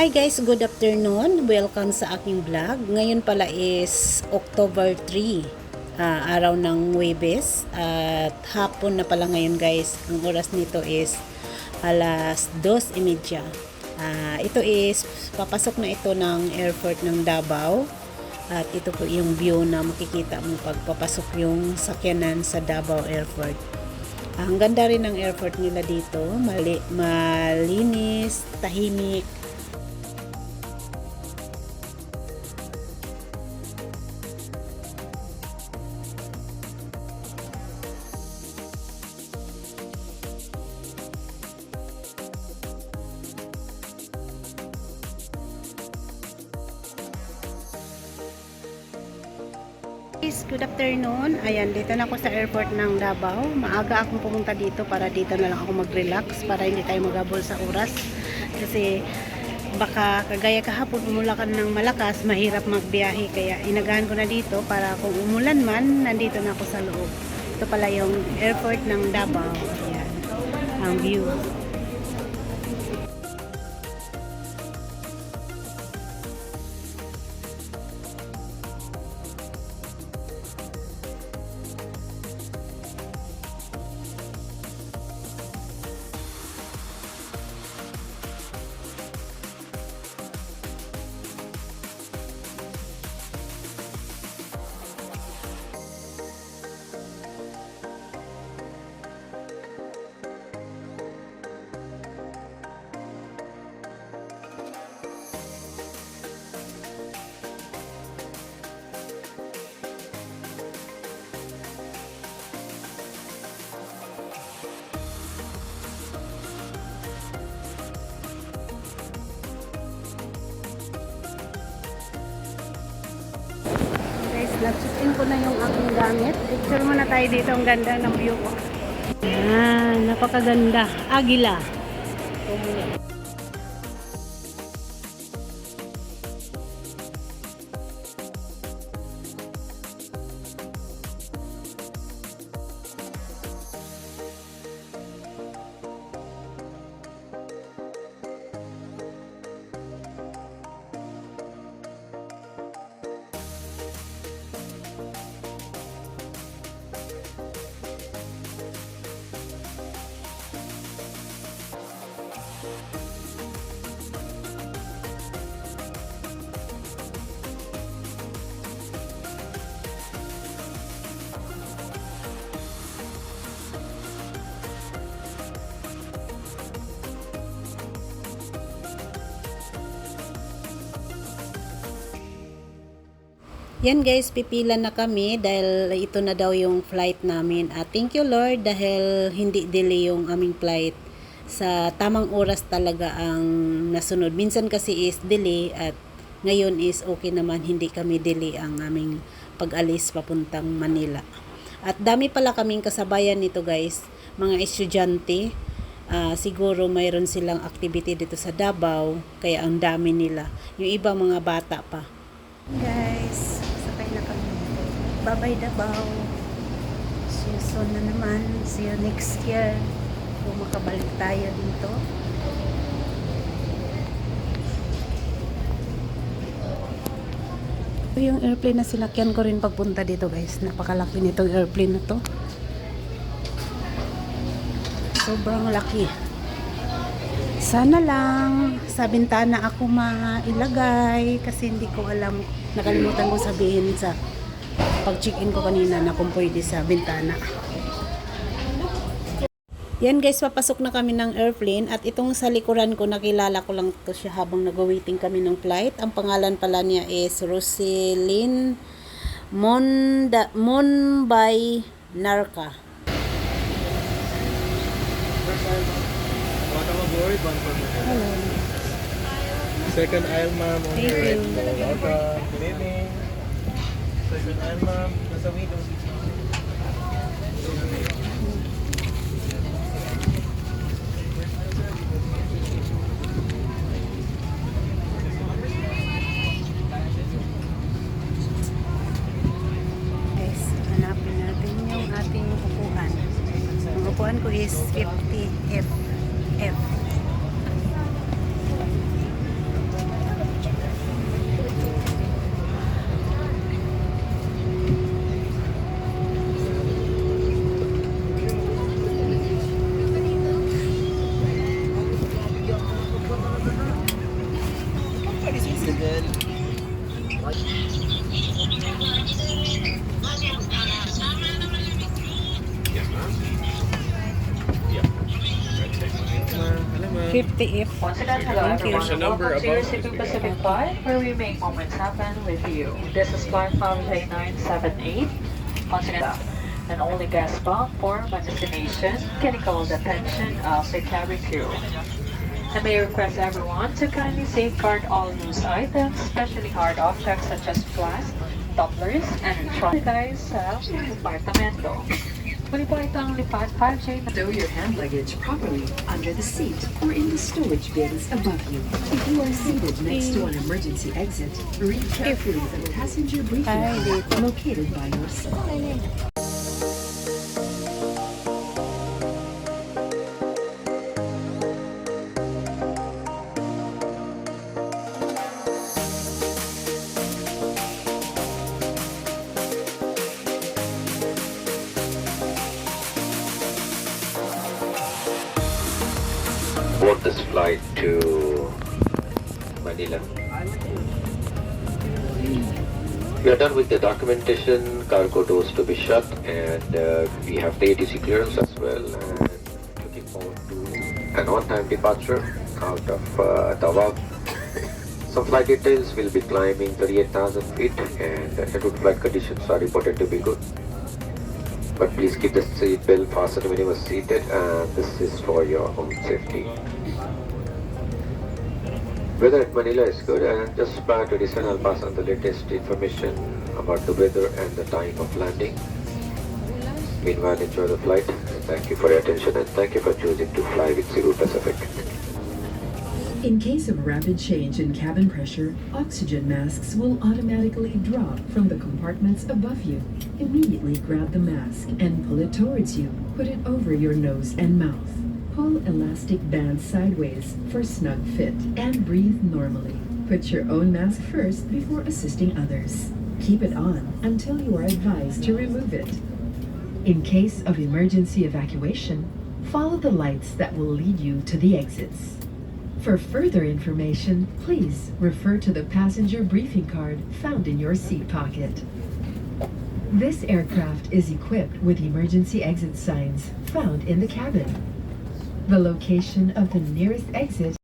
Hi guys, good afternoon. Welcome sa aking vlog. Ngayon pala is October 3, ah, araw ng Huwebes. At hapon na pala ngayon guys. Ang oras nito is alas 2.30. Ah, ito is, papasok na ito ng airport ng Davao. At ito po yung view na makikita mo pag papasok yung sakyanan sa Davao Airport. Ang ganda rin ng airport nila dito. Mali, malinis, tahimik, Guys, good afternoon. Ayan, dito na ako sa airport ng Davao. Maaga akong pumunta dito para dito na lang ako mag-relax para hindi tayo magabol sa oras. Kasi baka kagaya kahapon umulakan ng malakas, mahirap magbiyahe. Kaya inagahan ko na dito para kung umulan man, nandito na ako sa loob. Ito pala yung airport ng Davao. Ayan, ang view. Nag-check-in ko na yung aking gamit. Picture muna tayo dito. Ang ganda ng view ko. Yan, napakaganda. Agila. Yan guys, pipila na kami dahil ito na daw yung flight namin. At thank you Lord dahil hindi delay yung aming flight. Sa tamang oras talaga ang nasunod. Minsan kasi is delay at ngayon is okay naman hindi kami delay ang aming pag-alis papuntang Manila. At dami pala kaming kasabayan nito guys, mga estudyante. Ah, siguro mayroon silang activity dito sa Davao, kaya ang dami nila. Yung ibang mga bata pa. Guys. Bye-bye Davao. Na naman. See you next year. Kung makabalik tayo dito. Ito yung airplane na sinakyan ko rin pagpunta dito guys. Napakalaki nitong airplane na to. Sobrang laki. Sana lang sa bintana ako mailagay kasi hindi ko alam. Nakalimutan ko sabihin sa pag-check-in ko kanina na kung pwede sa bintana. Yan guys, papasok na kami ng airplane at itong sa likuran ko, nakilala ko lang to siya habang nag-waiting kami ng flight. Ang pangalan pala niya is Roselyn Monda, Monbay Narca. Welcome aboard. Hello. Second aisle, ma'am. Thank you. Welcome. Good evening. Aisle, ma'am. Nasa window. Guys, hanapin natin yung ating upuan. Ang upuan ko is 50F. Oxygen. Alam mo. 50 if. Once again, hello Thank you. everyone. There's a number Welcome to your above Cebu this Pacific Flight, where we make moments happen with you. This is flight J 978. Once again, an only guest bound for my destination, getting called the attention of the cabin crew. I may request everyone to kindly safeguard all loose items, especially hard objects such as flasks, tumblers, and electronic guys uh, sa apartamento. Muli po ito ang lipat 5J Stow your hand luggage properly under the seat or in the storage bins above you. If you are seated next to an emergency exit, read carefully the passenger briefing Ay, card dito. located by your seat. This flight to Manila. We are done with the documentation, cargo doors to be shut, and uh, we have the ATC clearance as well. And looking forward to an on-time departure out of uh, Tawab. Some flight details will be climbing 38,000 feet, and the route flight conditions are reported to be good. But please keep the seat belt fastened when you are seated, and this is for your own safety. Weather at Manila is good, and just prior to descent, I'll pass on the latest information about the weather and the time of landing. Meanwhile, enjoy the flight. And thank you for your attention, and thank you for choosing to fly with Cebu Pacific. In case of rapid change in cabin pressure, oxygen masks will automatically drop from the compartments above you. Immediately grab the mask and pull it towards you. Put it over your nose and mouth. Pull elastic band sideways for snug fit and breathe normally. Put your own mask first before assisting others. Keep it on until you are advised to remove it. In case of emergency evacuation, follow the lights that will lead you to the exits. For further information, please refer to the passenger briefing card found in your seat pocket. This aircraft is equipped with emergency exit signs found in the cabin. The location of the nearest exit